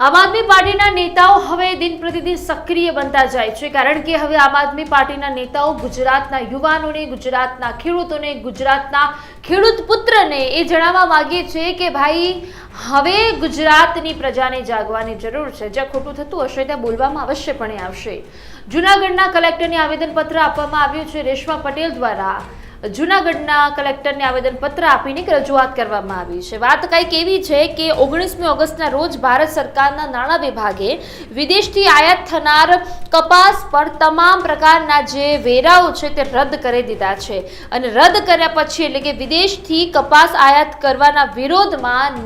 આમ આદમી પાર્ટીના નેતાઓ હવે દિન પ્રતિદિન સક્રિય બનતા જાય છે, કારણ કે હવે આમ આદમી પાર્ટીના નેતાઓ ગુજરાતના યુવાનોને, ગુજરાતના ખેડૂતોને, ગુજરાતના ખેડૂત પુત્રને એ જણાવવા માંગે છે કે ભાઈ, હવે ગુજરાતની પ્રજાને જાગવાની જરૂર છે. જ્યાં ખોટું થતું હશે, ત્યાં બોલવામાં અવશ્યપણે આવશે. જૂનાગઢના કલેક્ટરને આવેદનપત્ર આપવામાં આવ્યું છે. રેશમા પટેલ દ્વારા જૂનાગઢના કલેક્ટરને આવેદનપત્ર આપીને રજૂઆત કરવામાં આવી છે. વાત કંઈક એવી છે કે ઓગણીસમી ઓગસ્ટના રોજ ભારત સરકારના નાણાં વિભાગે વિદેશથી આયાત થનાર કપાસ પર તમામ પ્રકારના જે વેરાઓ છે તે રદ કરી દીધા છે. અને રદ કર્યા પછી એટલે કે વિદેશથી કપાસ આયાત કરવાના વિરોધમાં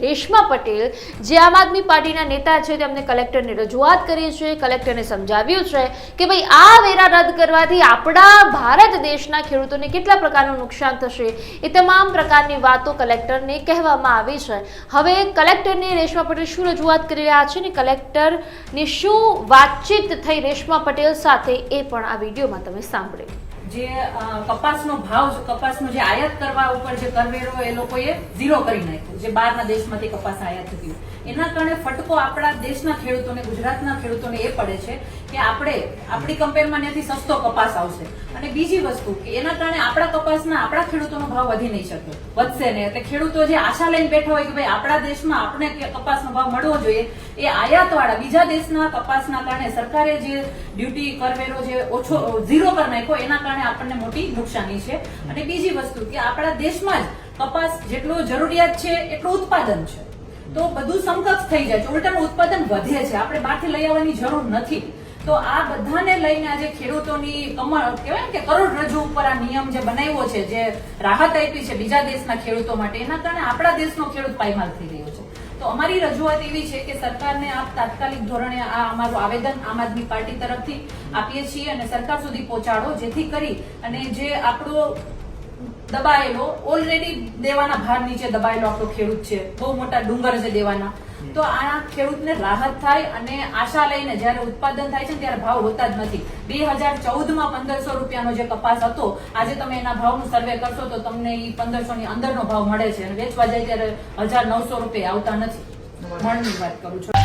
રેશમા પટેલ, જે આમ આદમી પાર્ટીના નેતા છે, તેમને કલેક્ટરને રજૂઆત કરી છે. કલેક્ટરને સમજાવ્યું છે કે ભાઈ, આ વેરા રદ કરવાથી આપણા ભારત દેશના ખેડૂતોને કેટલા પ્રકારનું નુકસાન થશે એ તમામ પ્રકારની વાતો કલેક્ટરને કહેવામાં આવી છે. હવે કલેક્ટરને રેશમા પટેલ શું રજૂઆત કરી રહ્યા છે ને કલેક્ટરની શું વાતચીત થઈ રેશમા પટેલ સાથે એ પણ આ વિડીયોમાં તમે સાંભળ્યું. જે કપાસનો ભાવ, કપાસનો જે આયાત કરવા ઉપર જે કરવેરો એ લોકોએ ઝીરો કરી નાખ્યો, જે બહારના દેશમાંથી કપાસ આયાત થતી એના કારણે ફટકો આપણા દેશના ખેડૂતોને, ગુજરાતના ખેડૂતોને એ પડે છે કે આપણે, આપણી કમ્પેરમાં ત્યાંથી સસ્તો કપાસ આવશે. અને બીજી વસ્તુ કે એના કારણે આપણા કપાસના આપણા ખેડૂતોનો ભાવ વધી નહીં શકે વધશે ને એટલે ખેડૂતો જે આશા લઈને બેઠા હોય કે ભાઈ આપણા દેશમાં આપણે કપાસનો ભાવ મળવો જોઈએ, એ આયાતવાળા બીજા દેશના કપાસના કારણે સરકારે જે ડ્યુટી કરવેરો જે ઓછો, ઝીરો કરી નાખ્યો, એના કારણે આપણને મોટી નુકસાની છે. અને બીજી વસ્તુ કે આપણા દેશમાં જ કપાસ જેટલું જરૂરિયાત છે, એટલું ઉત્પાદન છે. તો બધું સમકક્ષ થઈ જાય છે. ઉલટાનું ઉત્પાદન વધે છે. આપણે બહારથી લઈ આવવાની જરૂર નથી. તો આ બધાને લઈને આજે ખેડૂતોની કમર કહેવાય કે કરોડરજ્જુ ઉપર આ નિયમ જે બનાવ્યો છે, જે રાહત આપી છે બીજા દેશના ખેડૂતો માટે, એના કારણે આપણા દેશનો ખેડૂત પાયમાલ થઈ રહ્યો છે. તો અમારી રજૂઆત એવી છે કે સરકારને આપ તાત્કાલિક ધોરણે આ અમારું આવેદન આમ આદમી પાર્ટી તરફથી આપીએ છીએ અને સરકાર સુધી પહોંચાડો, જેથી કરી અને જે આપણો દબાયેલો. ઓલરેડી દેવાના ભાર નીચે દબાયેલો આપણો ખેડૂત છે. બહુ મોટા ડુંગર છે દેવાના. તો આ ખેડૂતને રાહત થાય અને આશા લઈને જ્યારે ઉત્પાદન થાય છે ત્યારે ભાવ હોતા જ નથી. બે હજાર ચૌદમાં પંદરસો રૂપિયાનો જે કપાસ હતો આજે તમે એના ભાવનું સર્વે કરશો તો તમને એ પંદરસો ની અંદરનો ભાવ મળે છે. અને વેચવા જાય ત્યારે હજાર નવસો રૂપિયા આવતા નથી. મણની વાત કરું છું.